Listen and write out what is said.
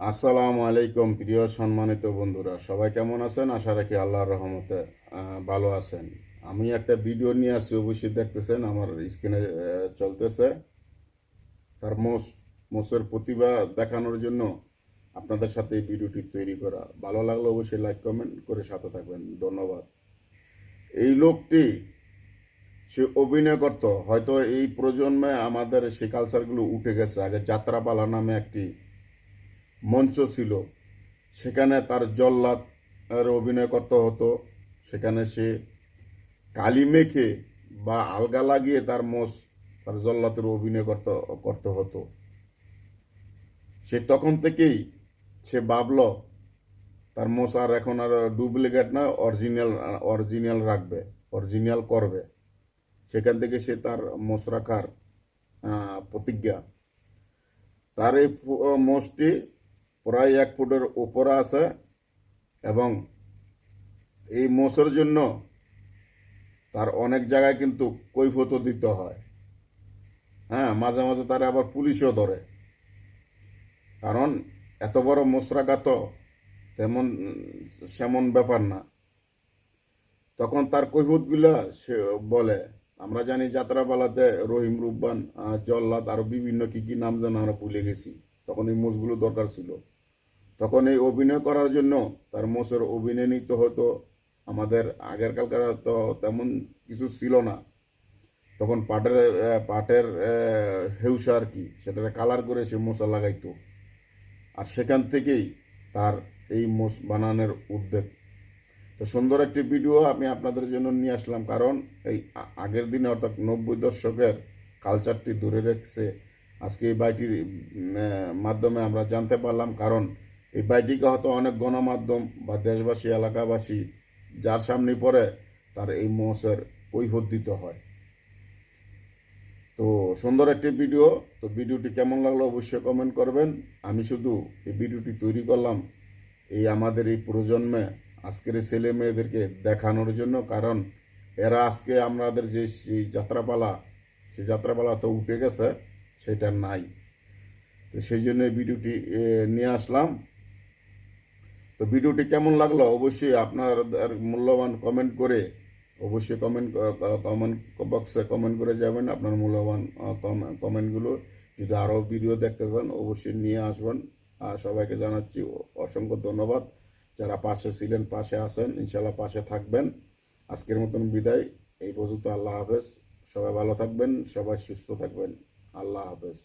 আসসালামু আলাইকুম, প্রিয় সম্মানিত বন্ধুরা। সবাই কেমন আছেন? আশা রাখি আল্লাহর রহমতে ভালো আছেন। আমি একটা ভিডিও নিয়ে আসছি, অবশ্যই দেখতেছেন, আমার স্ক্রিনে চলতেছে। তার মোষ মোষের প্রতিভা দেখানোর জন্য আপনাদের সাথে এই ভিডিওটি তৈরি করা। ভালো লাগলে অবশ্যই লাইক কমেন্ট করে সাথে থাকবেন। ধন্যবাদ। এই লোকটি, সে অভিনয় করত। হয়তো এই প্রজন্মে আমাদের সেই কালচারগুলো উঠে গেছে। আগে যাত্রাপালা নামে একটি মঞ্চ ছিল। সেখানে তার জল্লাদ অভিনয় করতে হতো। সেখানে সে কালি মেখে বা আলগা লাগিয়ে তার মোষ, তার জল্লাতের অভিনয় করতে করতে হতো। সে তখন থেকেই সে ভাবল, তার মোষ আর এখন আর ডুপ্লিকেট না, অরিজিনাল অরিজিনাল রাখবে, অরিজিনাল করবে। সেখান থেকে সে তার মোষ রাখার প্রতিজ্ঞা। তার এই মোষটি প্রায় এক ফুটের উপরে আছে এবং এই মোষের জন্য তার অনেক জায়গায় কিন্তু কৈফতও দিতে হয়। হ্যাঁ মাঝে মাঝে তারা আবার পুলিশও ধরে। কারণ এত বড় তো তেমন, সেমন ব্যাপার না। তখন তার কৈফতগুলা সে বলে, আমরা জানি যাত্রাপালাতে রহিম রুব্বান জল্লাদ আরও বিভিন্ন কি কি নাম যেন আমরা ভুলে গেছি। তখন এই মোষগুলো দরকার ছিল। তখন এই অভিনয় করার জন্য তার মোষের অভিনয় নিতে হতো। আমাদের আগের কালকার তো তেমন কিছু ছিল না। তখন পাটের পাটের হেউসা আর কি সেটা কালার করে সে মশা লাগাইতো। আর সেখান থেকেই তার এই মোষ বানানোর উদ্যোগ। তো সুন্দর একটি ভিডিও আমি আপনাদের জন্য নিয়ে আসলাম। কারণ এই আগের দিনে অর্থাৎ নব্বই দশকের কালচারটি ধরে রেখেছে আজকে এই আহ, মাধ্যমে আমরা জানতে পারলাম। কারণ এই বাড়িটিকে হয়তো অনেক গণমাধ্যম বা দেশবাসী এলাকাবাসী যার সামনে পড়ে তার এই মোষের কৈফত হয়। তো সুন্দর একটি ভিডিও। তো ভিডিওটি কেমন লাগল অবশ্যই কমেন্ট করবেন। আমি শুধু এই ভিডিওটি তৈরি করলাম এই আমাদের এই প্রজন্মে আজকের এই ছেলে মেয়েদেরকে দেখানোর জন্য। কারণ এরা আজকে আমাদের যে সেই যাত্রাপালা সেই যাত্রাপালা তো উঠে গেছে। সেটা নাই। তো সেই জন্য ভিডিওটি নিয়ে আসলাম। তো ভিডিওটি কেমন লাগল অবশ্যই আপনার মূল্যবান কমেন্ট করে, অবশ্যই কমেন্ট কমেন্ট বক্সে কমেন্ট করে যাবেন আপনার মূল্যবান কমেন্টগুলো যদি আরও ভিডিও দেখতে চান, অবশ্যই নিয়ে আসবেন। আর সবাইকে জানাচ্ছি অসংখ্য ধন্যবাদ। যারা পাশে ছিলেন, পাশে আছেন ইনশাল্লাহ পাশে থাকবেন। আজকের মতন বিদায়। এই পর্যন্ত আল্লাহ হাফেজ। সবাই ভালো থাকবেন, সবাই সুস্থ থাকবেন। আল্লাহ হাফেজ।